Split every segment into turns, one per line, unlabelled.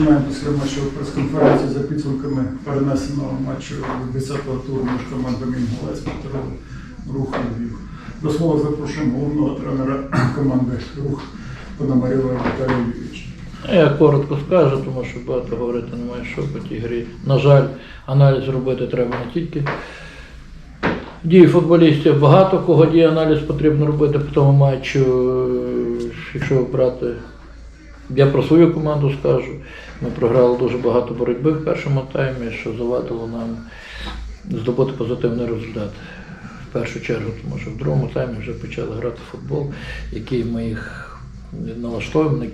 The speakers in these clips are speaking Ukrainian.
Починаємо після матчу прес-конференції за підсумками перенесеного матчу 10-го туру між командами Інгулець Петров, Рух Львів. До слова запрошуємо головного тренера команди Рух Пономарєва Віталія Юрійовича.
Я коротко скажу, тому що багато говорити немає що по тій грі. На жаль, аналіз робити треба не тільки. Дії футболістів багато кого дії аналіз потрібно робити по тому матчу. Е, Якщо брати, я про свою команду скажу. Ми програли дуже багато боротьби в першому таймі, що завадило нам здобути позитивний результат. В першу чергу, тому що в другому таймі вже почали грати в футбол, який ми їх налаштовуємо,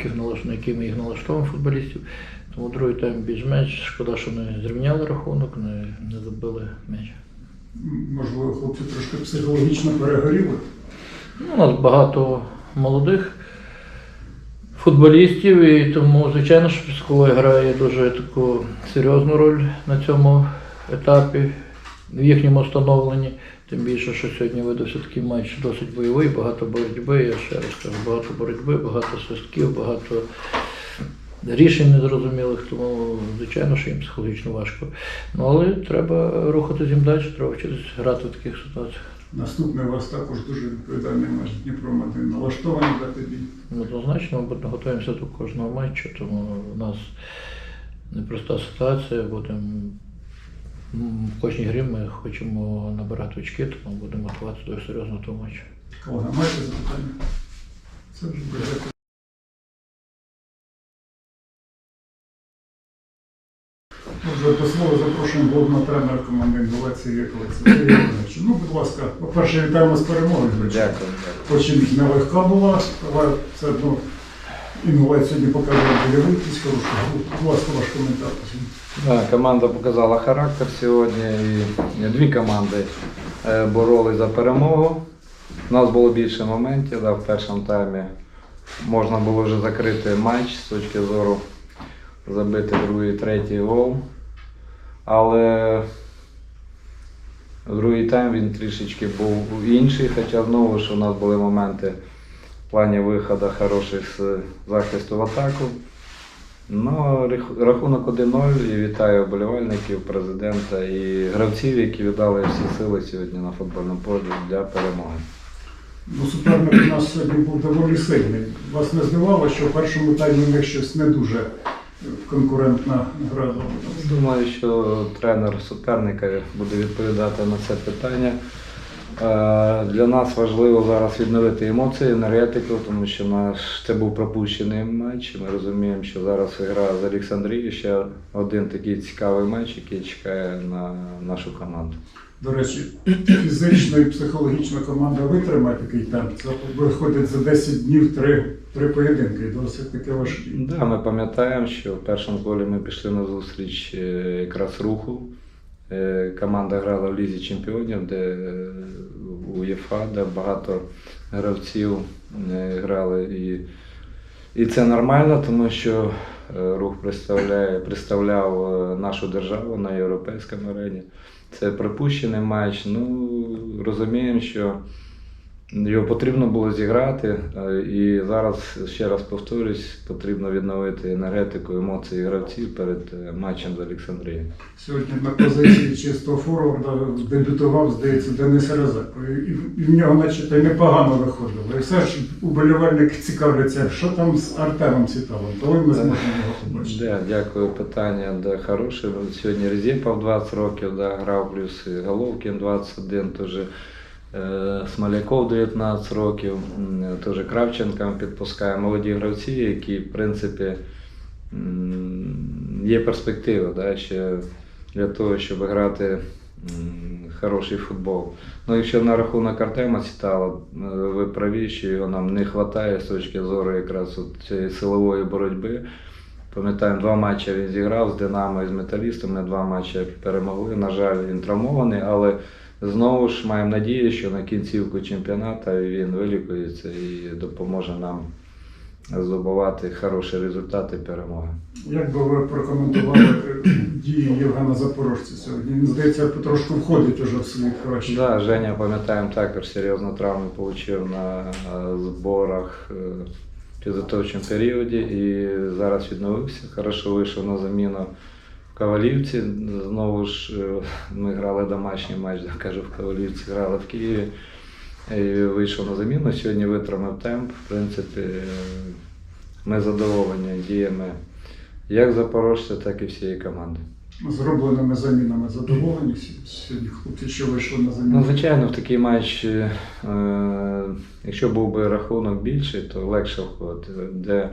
на який ми їх налаштовуємо футболістів. Тому другий тайм більш-менш шкода, що не зрівняли рахунок, не, не забили м'яч.
Можливо, хлопці трошки психологічно перегоріли.
Ну, у нас багато молодих футболістів, і тому, звичайно, що психологія грає дуже таку серйозну роль на цьому етапі в їхньому становленні. Тим більше, що сьогодні видався такий матч досить бойовий, багато боротьби, я ще раз кажу, багато боротьби, багато свистків, багато рішень незрозумілих, тому звичайно, що їм психологічно важко. Ну але треба рухатись їм далі, треба вчитися грати в таких ситуаціях.
Наступний у вас також дуже відповідальний матч Дніпро-1. Налаштовані для тобі.
Ну, Однозначно, ми готуємося до кожного матчу, тому у нас непроста ситуація. Будемо в кожній грі ми хочемо набирати очки, тому будемо готуватися до серйозного того матчу.
Колега, маєте запитання? Це вже головного тренера команди Інгулець Ілля Олександра Івановича. Ну, будь ласка, по-перше, вітаємо з перемогою.
Дякую.
Хоч і нелегка була, але все одно Інгулець сьогодні показує бойовитість, хорошу гру. Будь ласка, ваш коментар.
Да, команда показала характер сьогодні. І дві команди е, боролись за перемогу. У нас було більше моментів. Да, в першому таймі можна було вже закрити матч з точки зору забити другий, третій гол. Але другий тайм він трішечки був інший, хоча знову ж у нас були моменти в плані виходу хороших з захисту в атаку. Ну, рахунок 1-0 і вітаю вболівальників, президента і гравців, які віддали всі сили сьогодні на футбольному полі для перемоги.
Ну, суперник у нас сьогодні був доволі сильний. Вас не здивувало, що в першому таймі них щось не дуже конкурентна гра?
Думаю, що тренер суперника буде відповідати на це питання. Е, Для нас важливо зараз відновити емоції, енергетику, тому що наш це був пропущений матч. Ми розуміємо, що зараз гра з Олександрією ще один такий цікавий матч, який чекає на нашу команду.
До речі, фізично і психологічно команда витримає такий темп. Це виходить за 10 днів три, три поєдинки, і досить таки важкі.
Да, ми пам'ятаємо, що в першому колі ми пішли на зустріч е, якраз руху. Е, Команда грала в Лізі Чемпіонів, де е, у ЄФА, де багато гравців е, грали. І, і це нормально, тому що рух представляє, представляв нашу державу на європейському арені. Це припущений матч. Ну, розуміємо, що його потрібно було зіграти, е, і зараз ще раз повторюсь, потрібно відновити енергетику, емоції гравців перед е, матчем з Олександрією.
Сьогодні на позиції чистого форварда дебютував, здається, Денис Резако. І, в нього, наче, непогано виходило. І все ж уболівальники цікавляться, що там з Артемом Сіталом, коли ми зможемо його побачити.
Да, дякую, питання да, хороше. Сьогодні Резєпов 20 років да, грав, плюс Головкін 21, теж е, Смоляков 19 років, теж Кравченка підпускає молоді гравці, які, в принципі, є перспектива да, ще для того, щоб грати хороший футбол. Ну, якщо на рахунок Артема Сітала, е, ви праві, що його нам не вистачає з точки зору якраз от цієї силової боротьби. Пам'ятаємо, два матчі він зіграв з Динамо і з Металістом. Ми два матчі перемогли. На жаль, він травмований, але знову ж маємо надію, що на кінцівку чемпіонату він вилікується і допоможе нам здобувати хороші результати перемоги.
Як би ви прокоментували дії Євгена Запорожця сьогодні? Він, здається, потрошку входить уже в свій кращий.
Да, Женя, пам'ятаємо, також серйозну травму отримав на е, зборах е, підготовчому періоді і зараз відновився. Хорошо вийшов на заміну в Ковалівці. Знову ж е, ми грали домашній матч, кажу, в Ковалівці грали в Києві. І вийшов на заміну. Сьогодні витримав темп. В принципі, е, ми задоволені діями як запорожця, так і всієї команди.
Зробленими замінами задоволені сьогодні хлопці, що вийшли на
Ну, звичайно, в такий матч, е, якщо був би рахунок більший, то легше входити. Де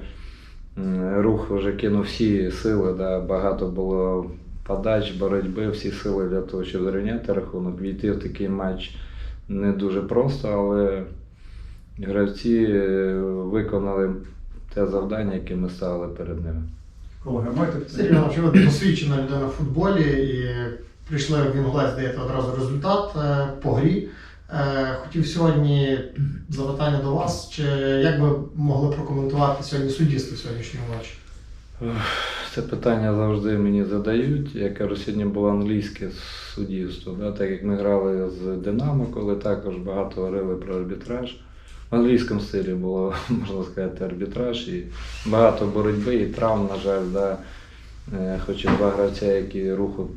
рух вже кинув всі сили, да, багато було подач, боротьби, всі сили для того, щоб зрівняти рахунок. Війти в такий матч не дуже просто, але гравці е, виконали те завдання, яке ми ставили перед ними.
Колеги, маєте
ви досвідчена людина в футболі і прийшли в Інгулець, даєте одразу результат е, по грі. Е, Хотів сьогодні запитання до вас, чи як ви могли прокоментувати сьогодні суддівство сьогоднішнього матчу?
Це питання завжди мені задають. Я кажу, сьогодні було англійське суддівство, да? так як ми грали з Динамо, коли також багато говорили про арбітраж. В англійському стилі було, можна сказати, арбітраж і багато боротьби і травм, на жаль, да. Е, Хоч і два гравця, які руху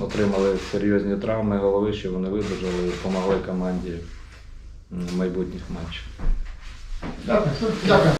отримали серйозні травми голови, що вони видержали і допомогли команді в майбутніх матчах.
Дякую.